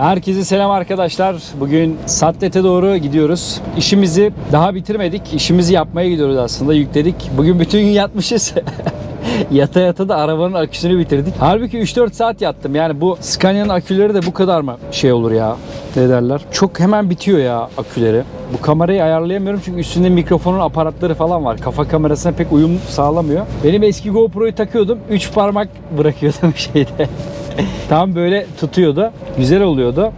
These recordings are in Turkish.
Herkese selam arkadaşlar. Bugün Satlet'e doğru gidiyoruz. İşimizi daha bitirmedik. İşimizi yapmaya gidiyoruz aslında. Yükledik. Bugün bütün gün yatmışız. yata yata da arabanın aküsünü bitirdik. Halbuki 3-4 saat yattım. Yani bu Scania'nın aküleri de bu kadar mı şey olur ya? Ne derler? Çok hemen bitiyor ya aküleri. Bu kamerayı ayarlayamıyorum çünkü üstünde mikrofonun aparatları falan var. Kafa kamerasına pek uyum sağlamıyor. Benim eski GoPro'yu takıyordum. 3 parmak bırakıyordum şeyde. Tam böyle tutuyordu. Güzel oluyordu.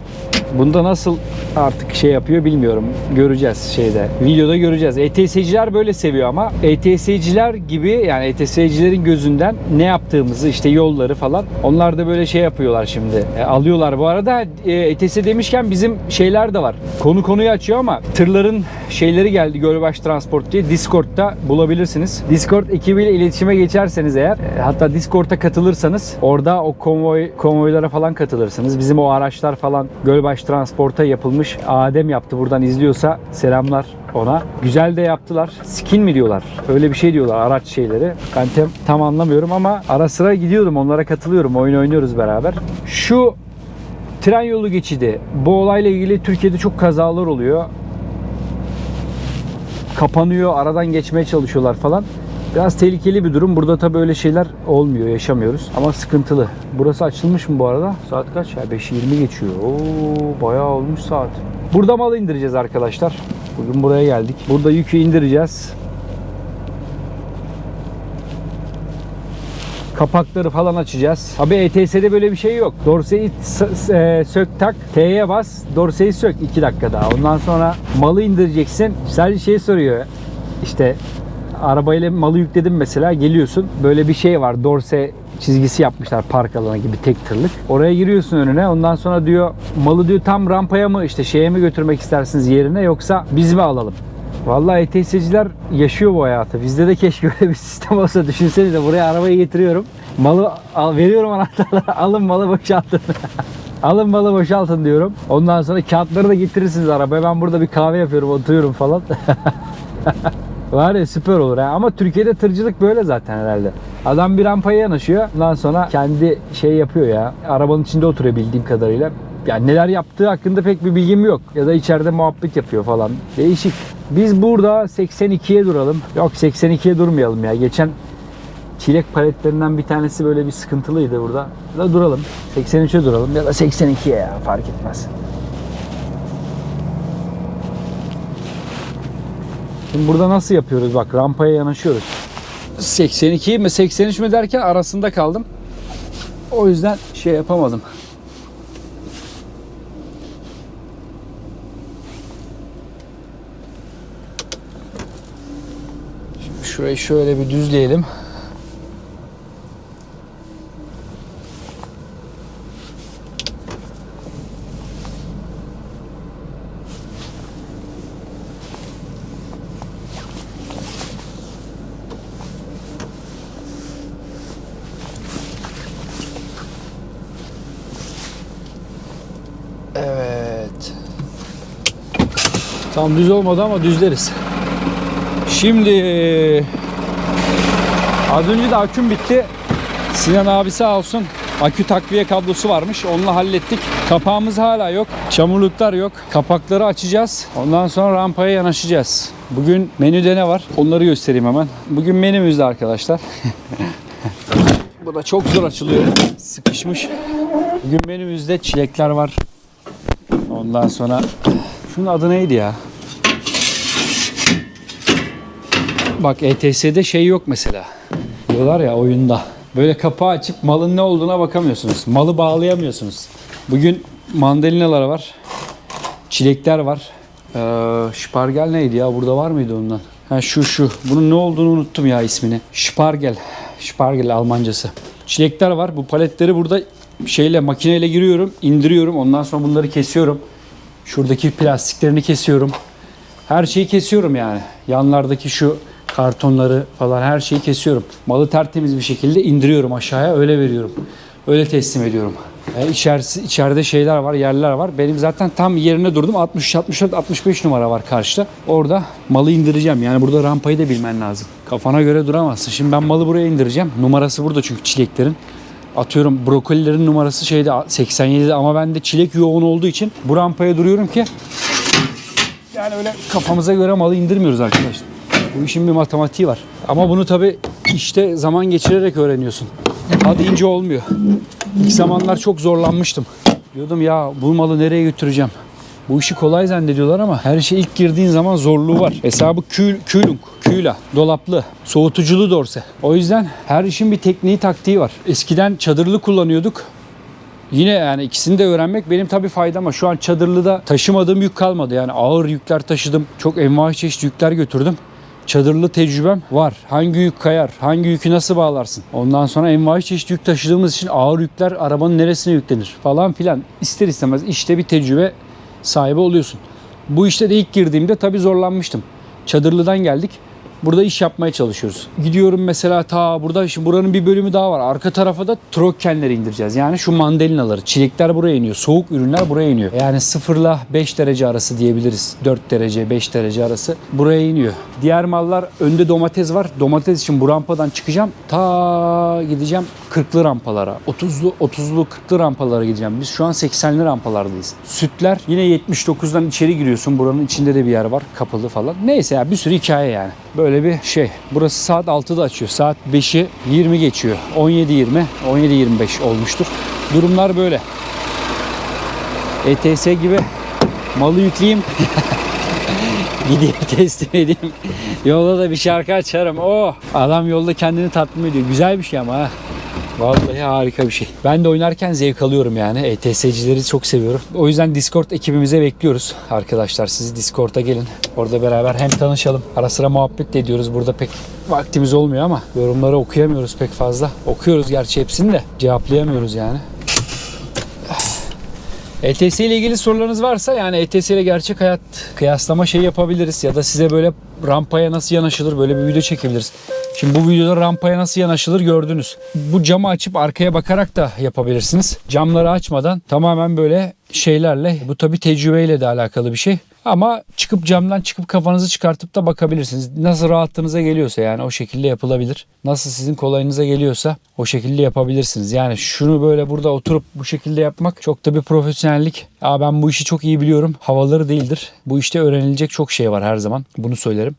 Bunda nasıl artık şey yapıyor bilmiyorum. Göreceğiz şeyde. Videoda göreceğiz. ETS'ciler böyle seviyor ama ETS'ciler gibi yani ETS'cilerin gözünden ne yaptığımızı işte yolları falan onlar da böyle şey yapıyorlar şimdi. E, alıyorlar bu arada e, ETS demişken bizim şeyler de var. Konu konuyu açıyor ama tırların şeyleri geldi Gölbaş Transport diye Discord'da bulabilirsiniz. Discord ekibiyle iletişime geçerseniz eğer e, hatta Discord'a katılırsanız orada o konvoy konvoylara falan katılırsınız. Bizim o araçlar falan Gölbaş Transport'a yapılmış. Adem yaptı buradan izliyorsa selamlar ona. Güzel de yaptılar. Skin mi diyorlar? Öyle bir şey diyorlar araç şeyleri. Ben tam, tam anlamıyorum ama ara sıra gidiyordum onlara katılıyorum. Oyun oynuyoruz beraber. Şu tren yolu geçidi. Bu olayla ilgili Türkiye'de çok kazalar oluyor. Kapanıyor, aradan geçmeye çalışıyorlar falan. Biraz tehlikeli bir durum. Burada tabii öyle şeyler olmuyor, yaşamıyoruz. Ama sıkıntılı. Burası açılmış mı bu arada? Saat kaç ya? 5.20 geçiyor. Oo, bayağı olmuş saat. Burada malı indireceğiz arkadaşlar. Bugün buraya geldik. Burada yükü indireceğiz. kapakları falan açacağız. Abi ETS'de böyle bir şey yok. Dorseyi e, sök tak, T'ye bas, dorseyi sök 2 dakikada. Ondan sonra malı indireceksin. Sadece şey soruyor. İşte arabayla malı yükledim mesela geliyorsun. Böyle bir şey var. Dorse çizgisi yapmışlar park alanı gibi tek tırlık. Oraya giriyorsun önüne. Ondan sonra diyor malı diyor tam rampaya mı işte şeye mi götürmek istersiniz yerine yoksa biz mi alalım? Vallahi ETS'ciler yaşıyor bu hayatı. Bizde de keşke öyle bir sistem olsa. Düşünsenize buraya arabayı getiriyorum. Malı al, veriyorum anahtarları. Alın malı boşaltın. Alın malı boşaltın diyorum. Ondan sonra kağıtları da getirirsiniz arabaya. Ben burada bir kahve yapıyorum, oturuyorum falan. Var ya süper olur ha. Ama Türkiye'de tırcılık böyle zaten herhalde. Adam bir rampaya yanaşıyor. Ondan sonra kendi şey yapıyor ya. Arabanın içinde oturuyor bildiğim kadarıyla. Yani neler yaptığı hakkında pek bir bilgim yok. Ya da içeride muhabbet yapıyor falan. Değişik. Biz burada 82'ye duralım. Yok 82'ye durmayalım ya. Geçen çilek paletlerinden bir tanesi böyle bir sıkıntılıydı burada. Da duralım. 83'e duralım ya da 82'ye ya fark etmez. Şimdi burada nasıl yapıyoruz? Bak rampaya yanaşıyoruz. 82 mi 83 mi derken arasında kaldım. O yüzden şey yapamadım. Şimdi şurayı şöyle bir düzleyelim. Tam düz olmadı ama düzleriz. Şimdi az önce de aküm bitti. Sinan abi sağ olsun akü takviye kablosu varmış. Onunla hallettik. Kapağımız hala yok. Çamurluklar yok. Kapakları açacağız. Ondan sonra rampaya yanaşacağız. Bugün menüde ne var? Onları göstereyim hemen. Bugün menümüzde arkadaşlar. Bu da çok zor açılıyor. Sıkışmış. Bugün menümüzde çilekler var. Ondan sonra şunun adı neydi ya? Bak ETS'de şey yok mesela. Diyorlar ya oyunda. Böyle kapağı açıp malın ne olduğuna bakamıyorsunuz. Malı bağlayamıyorsunuz. Bugün mandalinalar var. Çilekler var. Ee, şpargel neydi ya? Burada var mıydı ondan? Ha şu şu. Bunun ne olduğunu unuttum ya ismini. Şpargel. Şpargel Almancası. Çilekler var. Bu paletleri burada şeyle makineyle giriyorum, indiriyorum. Ondan sonra bunları kesiyorum. Şuradaki plastiklerini kesiyorum. Her şeyi kesiyorum yani. Yanlardaki şu kartonları falan her şeyi kesiyorum. Malı tertemiz bir şekilde indiriyorum aşağıya öyle veriyorum. Öyle teslim ediyorum. E, içerisi, içeride şeyler var, yerler var. Benim zaten tam yerine durdum. 60, 64, 65 numara var karşıda. Orada malı indireceğim. Yani burada rampayı da bilmen lazım. Kafana göre duramazsın. Şimdi ben malı buraya indireceğim. Numarası burada çünkü çileklerin. Atıyorum brokolilerin numarası şeyde 87'de ama ben de çilek yoğun olduğu için bu rampaya duruyorum ki yani öyle kafamıza göre malı indirmiyoruz arkadaşlar. Bu işin bir matematiği var. Ama bunu tabi işte zaman geçirerek öğreniyorsun. Hadi ince olmuyor. İlk zamanlar çok zorlanmıştım. Diyordum ya bu malı nereye götüreceğim? Bu işi kolay zannediyorlar ama her şey ilk girdiğin zaman zorluğu var. Hesabı kül, külünk, küla, dolaplı, soğutuculu dorse. O yüzden her işin bir tekniği, taktiği var. Eskiden çadırlı kullanıyorduk. Yine yani ikisini de öğrenmek benim tabii faydama. Şu an çadırlıda taşımadığım yük kalmadı. Yani ağır yükler taşıdım. Çok envai çeşit yükler götürdüm. Çadırlı tecrübem var. Hangi yük kayar? Hangi yükü nasıl bağlarsın? Ondan sonra envai çeşit yük taşıdığımız için ağır yükler arabanın neresine yüklenir falan filan. İster istemez işte bir tecrübe sahibi oluyorsun. Bu işte de ilk girdiğimde tabii zorlanmıştım. Çadırlıdan geldik. Burada iş yapmaya çalışıyoruz. Gidiyorum mesela ta burada şimdi buranın bir bölümü daha var. Arka tarafa da trokkenleri indireceğiz. Yani şu mandalinaları. Çilekler buraya iniyor. Soğuk ürünler buraya iniyor. Yani 0 ile 5 derece arası diyebiliriz. 4 derece 5 derece arası buraya iniyor. Diğer mallar önde domates var. Domates için bu rampadan çıkacağım. Ta gideceğim 40'lı rampalara. 30'lu 30'lu 40'lı rampalara gideceğim. Biz şu an 80'li rampalardayız. Sütler yine 79'dan içeri giriyorsun. Buranın içinde de bir yer var. Kapalı falan. Neyse ya bir sürü hikaye yani. Böyle bir şey. Burası saat 6'da açıyor. Saat 5'i 20 geçiyor. 17.20, 17.25 olmuştur. Durumlar böyle. ETS gibi malı yükleyeyim. Gideyim teslim edeyim. Yolda da bir şarkı açarım. Oh! Adam yolda kendini tatmin ediyor. Güzel bir şey ama ha. Vallahi harika bir şey. Ben de oynarken zevk alıyorum yani. ETS'cileri çok seviyorum. O yüzden Discord ekibimize bekliyoruz. Arkadaşlar sizi Discord'a gelin. Orada beraber hem tanışalım. Ara sıra muhabbet de ediyoruz. Burada pek vaktimiz olmuyor ama yorumları okuyamıyoruz pek fazla. Okuyoruz gerçi hepsini de cevaplayamıyoruz yani. ETS ile ilgili sorularınız varsa yani ETS ile gerçek hayat kıyaslama şey yapabiliriz ya da size böyle rampaya nasıl yanaşılır böyle bir video çekebiliriz. Şimdi bu videoda rampaya nasıl yanaşılır gördünüz. Bu camı açıp arkaya bakarak da yapabilirsiniz. Camları açmadan tamamen böyle şeylerle bu tabi tecrübeyle de alakalı bir şey. Ama çıkıp camdan çıkıp kafanızı çıkartıp da bakabilirsiniz. Nasıl rahatlığınıza geliyorsa yani o şekilde yapılabilir. Nasıl sizin kolayınıza geliyorsa o şekilde yapabilirsiniz. Yani şunu böyle burada oturup bu şekilde yapmak çok da bir profesyonellik. Aa ben bu işi çok iyi biliyorum. Havaları değildir. Bu işte öğrenilecek çok şey var her zaman. Bunu söylerim.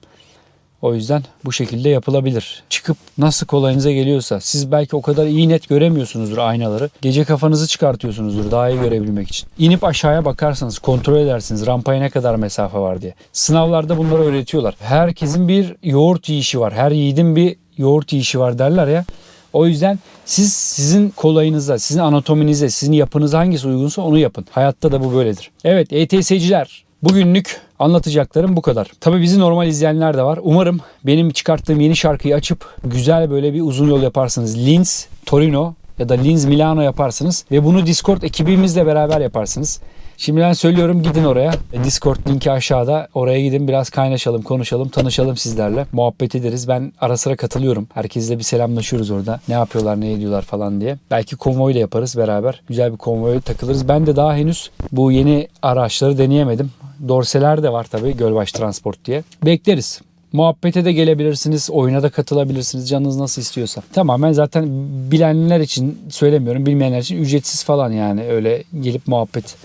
O yüzden bu şekilde yapılabilir. Çıkıp nasıl kolayınıza geliyorsa siz belki o kadar iyi net göremiyorsunuzdur aynaları. Gece kafanızı çıkartıyorsunuzdur daha iyi görebilmek için. İnip aşağıya bakarsanız kontrol edersiniz rampaya ne kadar mesafe var diye. Sınavlarda bunları öğretiyorlar. Herkesin bir yoğurt yiyişi var. Her yiğidin bir yoğurt yiyişi var derler ya. O yüzden siz sizin kolayınıza, sizin anatominize, sizin yapınıza hangisi uygunsa onu yapın. Hayatta da bu böyledir. Evet ETS'ciler bugünlük anlatacaklarım bu kadar. Tabii bizi normal izleyenler de var. Umarım benim çıkarttığım yeni şarkıyı açıp güzel böyle bir uzun yol yaparsınız. Linz, Torino ya da Linz Milano yaparsınız ve bunu Discord ekibimizle beraber yaparsınız. Şimdiden söylüyorum gidin oraya. Discord linki aşağıda. Oraya gidin biraz kaynaşalım, konuşalım, tanışalım sizlerle. Muhabbet ederiz. Ben ara sıra katılıyorum. Herkesle bir selamlaşıyoruz orada. Ne yapıyorlar, ne ediyorlar falan diye. Belki konvoy da yaparız beraber. Güzel bir konvoy takılırız. Ben de daha henüz bu yeni araçları deneyemedim. Dorseler de var tabii Gölbaş Transport diye. Bekleriz. Muhabbete de gelebilirsiniz, oyuna da katılabilirsiniz canınız nasıl istiyorsa. Tamamen zaten bilenler için söylemiyorum, bilmeyenler için ücretsiz falan yani öyle gelip muhabbet,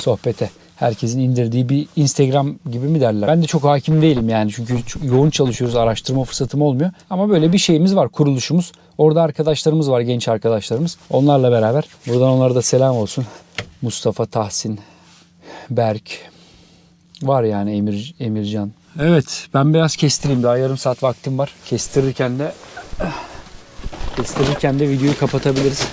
sohbete. Herkesin indirdiği bir Instagram gibi mi derler? Ben de çok hakim değilim yani çünkü yoğun çalışıyoruz, araştırma fırsatım olmuyor. Ama böyle bir şeyimiz var, kuruluşumuz. Orada arkadaşlarımız var, genç arkadaşlarımız. Onlarla beraber. Buradan onlara da selam olsun. Mustafa, Tahsin, Berk, Var yani Emir Emircan. Evet ben biraz kestireyim daha yarım saat vaktim var. Kestirirken de kestirirken de videoyu kapatabiliriz.